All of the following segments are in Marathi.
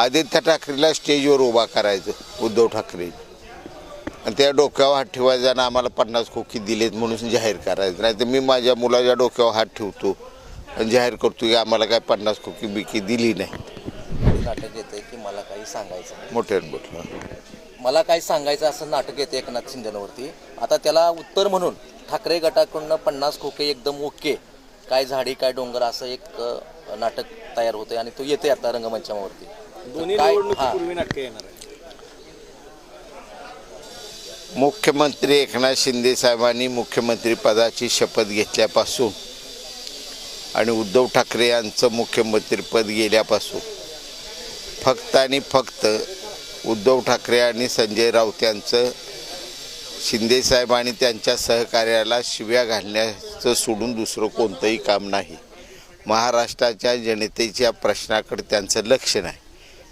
आदित्य ठाकरेला स्टेजवर उभा करायचं उद्धव ठाकरे. आणि त्या डोक्यावर हात ठेवायचा आणि आम्हाला पन्नास खोकी दिलेत म्हणून जाहीर करायचं. नाही तर मी माझ्या मुलाच्या डोक्यावर हात ठेवतो आणि जाहीर करतो की आम्हाला काय पन्नास खोकी बिकी दिली नाही. नाटक येते की मला काही सांगायचं. मोठ्यानं म्हटलं मला काही सांगायचं असं नाटक येते एकनाथ शिंदेवरती. आता त्याला उत्तर म्हणून ठाकरे गटाकडनं पन्नास खोके एकदम ओके. काय झाडी काय डोंगर असं एक नाटक तयार होते आणि तो येते आता रंगमंचावरती. दोन्ही काय- निवडणुकीपूर्वी नाटकं येणार आहे मुख्यमंत्री एकनाथ शिंदे साहेबांनी मुख्यमंत्री पदाची शपथ घेतल्यापासून आणि उद्धव ठाकरे यांचं मुख्यमंत्रीपद गेल्यापासून फक्त आणि फक्त उद्धव ठाकरे आणि संजय राऊत यांचं शिंदे साहेब आणि त्यांच्या सहकार्याला शिव्या घालण्याचं सोडून दुसरं कोणतंही काम नाही. महाराष्ट्राच्या जनतेच्या प्रश्नाकडे त्यांचं लक्ष नाही.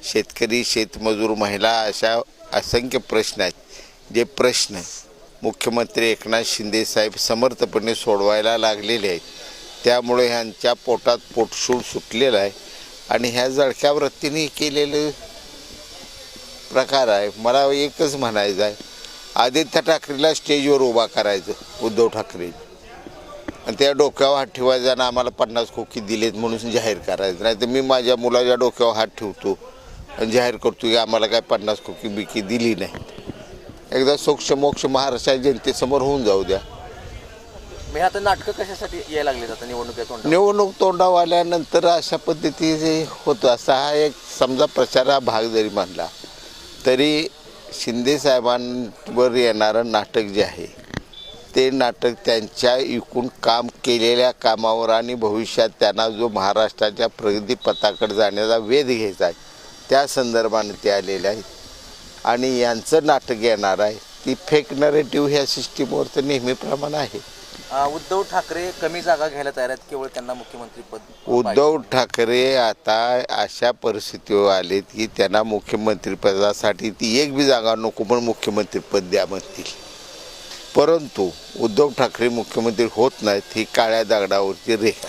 शेतकरी शेतमजूर महिला अशा असंख्य प्रश्न आहेत. जे प्रश्न मुख्यमंत्री एकनाथ शिंदे साहेब समर्थपणे सोडवायला लागलेले आहेत. त्यामुळे ह्यांच्या पोटात पोटशूळ सुटलेलं आहे. आणि ह्या जळक्या वृत्तीने केलेलं प्रकार आहे. मला एकच म्हणायचं आहे. आदित्य ठाकरेला स्टेजवर उभा करायचं उद्धव ठाकरे. आणि त्या डोक्यावर हात ठेवायचा आणि आम्हाला पन्नास खोकी दिलेत म्हणून जाहीर करायचं. नाही तर मी माझ्या मुलाच्या डोक्यावर हात ठेवतो. जाहीर करतो की आम्हाला काय पन्नास खोकी बिकी दिली नाही. एकदा सोक्ष मोक्ष महाराष्ट्राच्या जनतेसमोर होऊन जाऊ द्या. मी आता नाटकं कशासाठी यायला लागले आता निवडणुकीत निवडणूक तोंडावर आल्यानंतर अशा पद्धतीचे होतं असा हा एक समजा प्रचारा भाग जरी मानला तरी शिंदे साहेबांवर येणारं नाटक जे आहे ते नाटक त्यांच्या एकूण काम केलेल्या कामावर आणि भविष्यात त्यांना जो महाराष्ट्राच्या प्रगतीपथाकडे जाण्याचा वेध घ्यायचा आहे त्या संदर्भाने ते आलेले आहेत. आणि यांचं नाटक येणार आहे. ती फेक नरेटिव्ह ह्या सिस्टीमवर तर नेहमीप्रमाणे आहे. उद्धव ठाकरे कमी जागा घ्यायला तयार आहेत केवळ त्यांना मुख्यमंत्री पद उद्धव ठाकरे आता अशा परिस्थितीवर आलेत की त्यांना मुख्यमंत्रीपदासाठी ती एक बी जागा नको पण मुख्यमंत्रीपद द्या म्हणतील. परंतु उद्धव ठाकरे मुख्यमंत्री होत नाहीत ही काळ्या दगडावरची रेखा